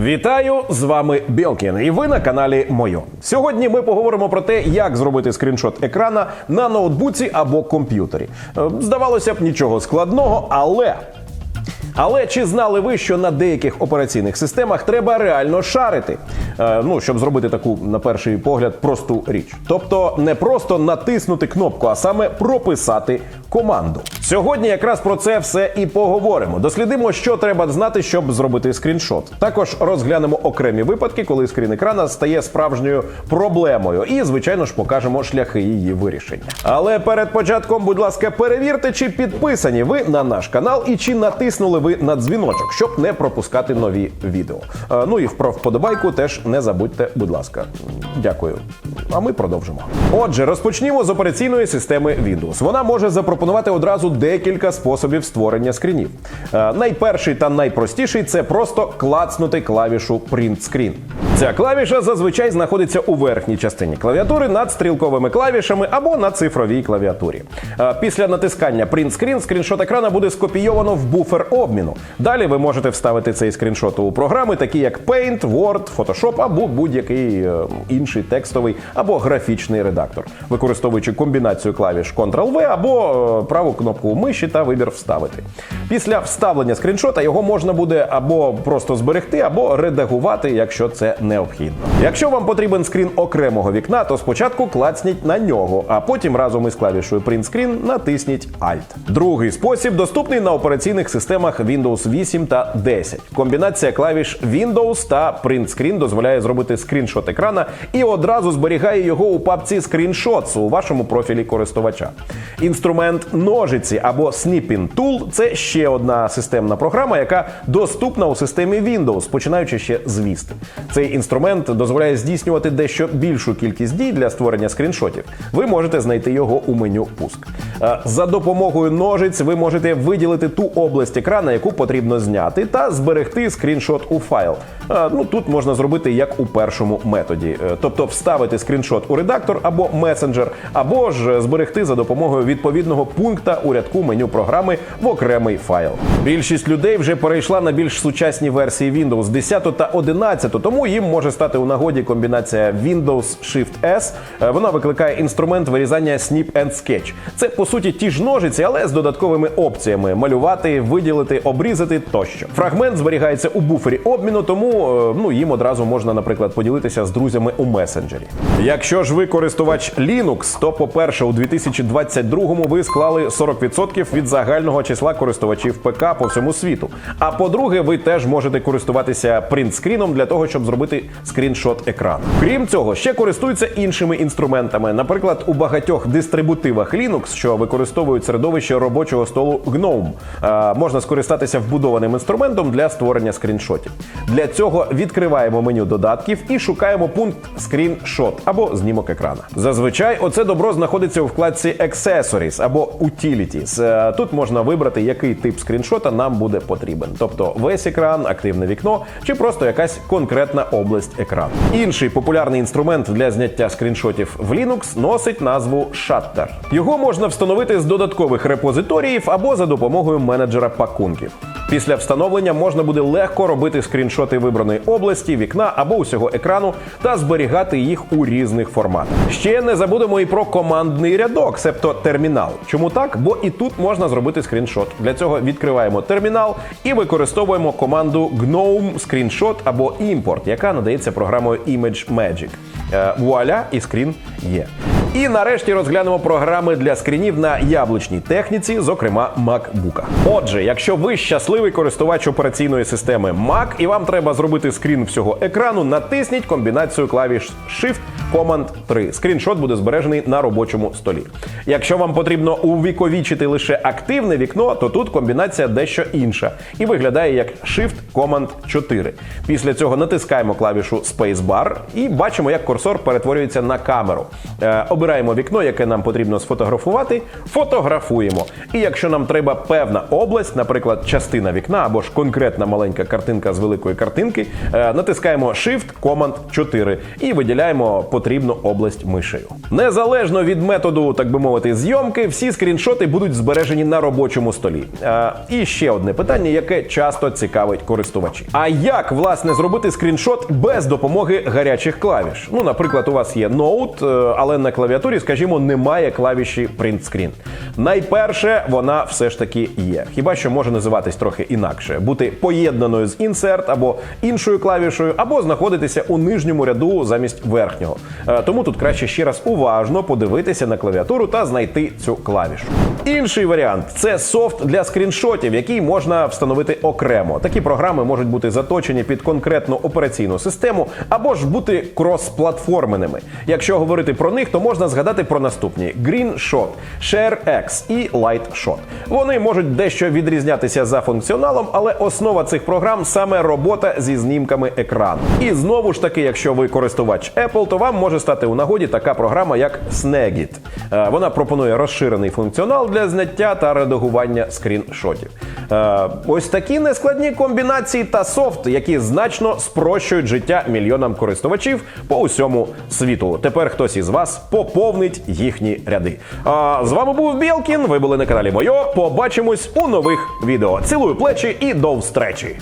Вітаю з вами Білкін, і ви на каналі Мойо. Сьогодні ми поговоримо про те, як зробити скріншот екрана на ноутбуці або комп'ютері. Е, Здавалося б, нічого складного, але. Але чи знали ви, що на деяких операційних системах треба реально шарити? Е, ну, щоб зробити таку, на перший погляд, просту річ. Тобто не просто натиснути кнопку, а саме прописати команду. Сьогодні якраз про це все і поговоримо. Дослідимо, що треба знати, щоб зробити скріншот. Також розглянемо окремі випадки, коли скрін екрана стає справжньою проблемою, і, звичайно ж, покажемо шляхи її вирішення. Але перед початком, будь ласка, перевірте, чи підписані ви на наш канал і чи натиснули ви на дзвіночок, щоб не пропускати нові відео. Е, Ну і про вподобайку теж не забудьте, будь ласка. Дякую. А ми продовжимо. Отже, розпочнімо з операційної системи Windows. Вона може запропонувати одразу декілька способів створення скрінів. Е, Найперший та найпростіший це просто клацнути клавішу Print Screen. Ця клавіша зазвичай знаходиться у верхній частині клавіатури над стрілковими клавішами або на цифровій клавіатурі. Е, Після натискання Print Screen скріншот екрана буде скопійовано в буфер обміну. Далі ви можете вставити цей скріншот у програми, такі як Paint, Word, Photoshop або будь-який е, інший текстовий або графічний редактор, використовуючи комбінацію клавіш Ctrl-V або е, праву кнопку миші та вибір вставити. Після вставлення скріншота його можна буде або просто зберегти, або редагувати, якщо це необхідно. Якщо вам потрібен скрін окремого вікна, то спочатку клацніть на нього, а потім разом із клавішою Print Screen натисніть Alt. Другий спосіб доступний на операційних системах Windows 8 та 10. Комбінація клавіш Windows та Print Screen дозволяє зробити скріншот екрана і одразу зберігає його у папці Screenshots у вашому профілі користувача. Інструмент ножиці або Snipping Tool – це ще одна системна програма, яка доступна у системі Windows, починаючи ще з Vista. Цей інструмент дозволяє здійснювати дещо більшу кількість дій для створення скріншотів. Ви можете знайти його у меню Пуск. Е, За допомогою ножиць ви можете виділити ту область екрана, яку потрібно зняти, та зберегти скріншот у файл. Е, Ну тут можна зробити як у першому методі, Е, тобто вставити скріншот у редактор або месенджер, або ж зберегти за допомогою відповідного пункта у рядку меню програми в окремий файл. Більшість людей вже перейшла на більш сучасні версії Windows 10 та 11, тому їм може стати у нагоді комбінація Windows Shift S. Е, Вона викликає інструмент вирізання Snip and Sketch. Це по суті ті ж ножиці, але з додатковими опціями: малювати, виділити, обрізати тощо. Фрагмент зберігається у буфері обміну, тому е, ну їм одразу можна, наприклад, поділитися з друзями у месенджері. Якщо ж ви користувач Linux, то по-перше, у 2022-му ви склали 40% від загального числа користувачів ПК по всьому світу. А по-друге, ви теж можете користуватися принтскріном для того, щоб зробити скріншот екрану. Крім цього, ще користуються іншими інструментами. Наприклад, у багатьох дистрибутивах Linux, що використовують середовище робочого столу GNOME, е, можна скористатися вбудованим інструментом для створення скріншотів. Для цього відкриваємо меню додатків і шукаємо пункт Screenshot або знімок екрана. Зазвичай оце добро знаходиться у вкладці Accessories або Utilities. Е, Тут можна вибрати, який тип скріншота нам буде потрібен, тобто весь екран, активне вікно чи просто якась конкретна область екрану. Інший популярний інструмент для зняття скріншотів в Linux носить назву Shutter. Його можна встановити з додаткових репозиторіїв або за допомогою менеджера пакунків. Після встановлення можна буде легко робити скріншоти вибраної області, вікна або усього екрану та зберігати їх у різних форматах. Ще не забудемо і про командний рядок, себто термінал. Чому так? Бо і тут можна зробити скріншот. Для цього відкриваємо термінал і використовуємо команду GNOME Screenshot або Import, яка надається програмою Image Magic. Е, Вуаля, і скрін є. І нарешті розглянемо програми для скрінів на яблучній техніці, зокрема MacBook. Отже, якщо ви щасливий користувач операційної системи Mac і вам треба зробити скрін всього екрану, натисніть комбінацію клавіш Shift Command 3. Скріншот буде збережений на робочому столі. Якщо вам потрібно увіковічити лише активне вікно, то тут комбінація дещо інша і виглядає як Shift Command 4. Після цього натискаємо клавішу Spacebar і бачимо, як курсор перетворюється на камеру. Обираємо вікно, яке нам потрібно сфотографувати, фотографуємо. І якщо нам треба певна область, наприклад, частина вікна або ж конкретна маленька картинка з великої картинки, е, натискаємо Shift Command 4 і виділяємо потрібну область мишею. Незалежно від методу, так би мовити, зйомки, всі скріншоти будуть збережені на робочому столі. Е, і ще одне питання, яке часто цікавить користувачів. А як власне зробити скріншот без допомоги гарячих клавіш? Ну, наприклад, у вас є ноут, е, але на клавіатурі, скажімо, немає клавіші Print Screen. Найперше, вона все ж таки є. Хіба що може називатись трохи інакше, бути поєднаною з Insert або іншою клавішою, або знаходитися у нижньому ряду замість верхнього. Е, Тому тут краще ще раз уважно подивитися на клавіатуру та знайти цю клавішу. Інший варіант це софт для скріншотів, який можна встановити окремо. Такі програми можуть бути заточені під конкретну операційну систему або ж бути кросплатформеними. Якщо говорити про них, то можна згадати про наступні: GreenShot, ShareX і LightShot. Вони можуть дещо відрізнятися за функціоналом, але основа цих програм саме робота зі знімками екрану. І знову ж таки, якщо ви користувач Apple, то вам може стати у нагоді така програма, як Snagit. Е, Вона пропонує розширений функціонал для зняття та редагування скріншотів. Е, Ось такі нескладні комбінації та софт, які значно спрощують життя мільйонам користувачів по усьому світу. Тепер хтось із вас поповнить їхні ряди. А з вами був Білкін. Ви були на каналі Мойо. Побачимось у нових відео. Цілую плечі і до встречі!